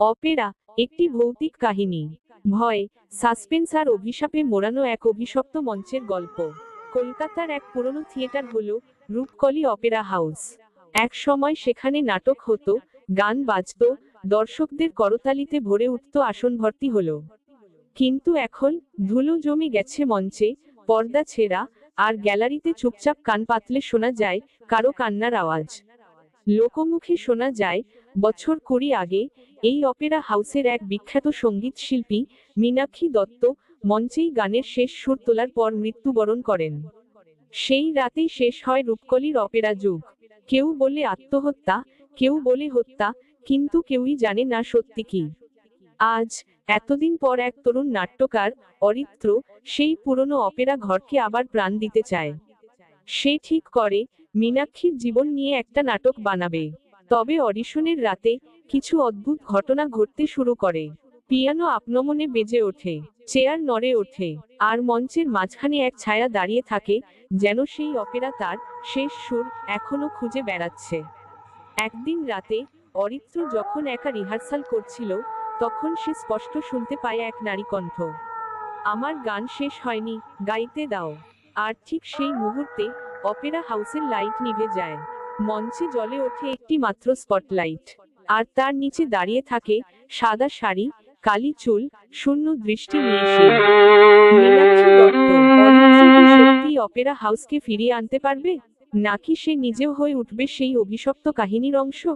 Opera, একটি ভৌতিক কাহিনী। ভয়, সাসপেন্স আর অভিশাপে মোড়ানো এক অভিশপ্ত মঞ্চের গল্প। কলকাতার এক পুরনো থিয়েটার হল রূপকলি অপেরা হাউস। এক সময় সেখানে নাটক হতো, গান বাজতো, দর্শকদের করতালিতে ভরে উঠত আসন ভর্তি হলো। কিন্তু এখন ধুলো জমে গেছে মঞ্চে, পর্দা ছেঁড়া, আর গ্যালারিতে চুপচাপ কান পাতলে শোনা যায় কারও কান্নার আওয়াজ। লোকমুখে শোনা যায়, বছর কুড়ি আগে এই অপেরা হাউসের এক বিখ্যাত সংগীত শিল্পী মীনাক্ষী দত্ত মঞ্চেই গানের শেষ সুর তোলার পর মৃত্যুবরণ করেন। সেই রাতেই শেষ হয় রূপকলির অপেরা যুগ। কেউ বলে আত্মহত্যা, কেউ বলে হত্যা, কিন্তু কেউই জানে না সত্যি কি। আজ, এতদিন পর এক তরুণ নাট্যকার, অরিত্র, সেই পুরনো অপেরা ঘরকে আবার প্রাণ দিতে চায়। সে ঠিক করে মীনাক্ষীর জীবন নিয়ে একটা নাটক বানাবে। তবে অডিশনের রাতে কিছু অদ্ভুত ঘটনা ঘটতে শুরু করে। পিয়ানো আপনমনে বেজে ওঠে, চেয়ার নড়ে ওঠে, আর মঞ্চের মাঝখানে এক ছায়া দাঁড়িয়ে থাকে, যেন সেই অপেরা তার শেষ সুর এখনও খুঁজে বেড়াচ্ছে। একদিন রাতে অরিত্র যখন একা রিহার্সাল করছিল, তখন সে স্পষ্ট শুনতে পায় এক নারী কণ্ঠ। আমার গান শেষ হয়নি, গাইতে দাও। আর ঠিক সেই মুহূর্তে অপেরা হাউসের লাইট নিভে যায়। মঞ্চে জলে ওঠে একটি মাত্র স্পটলাইট আর তার নিচে দাঁড়িয়ে থাকে সাদা শাড়ি, কালি চুল, শূন্য দৃষ্টি নিয়ে সে। সত্যি অপেরা হাউসকে ফিরিয়ে আনতে পারবে? নাকি সে নিজেও হয়ে উঠবে সেই অভিশপ্ত কাহিনীর অংশ?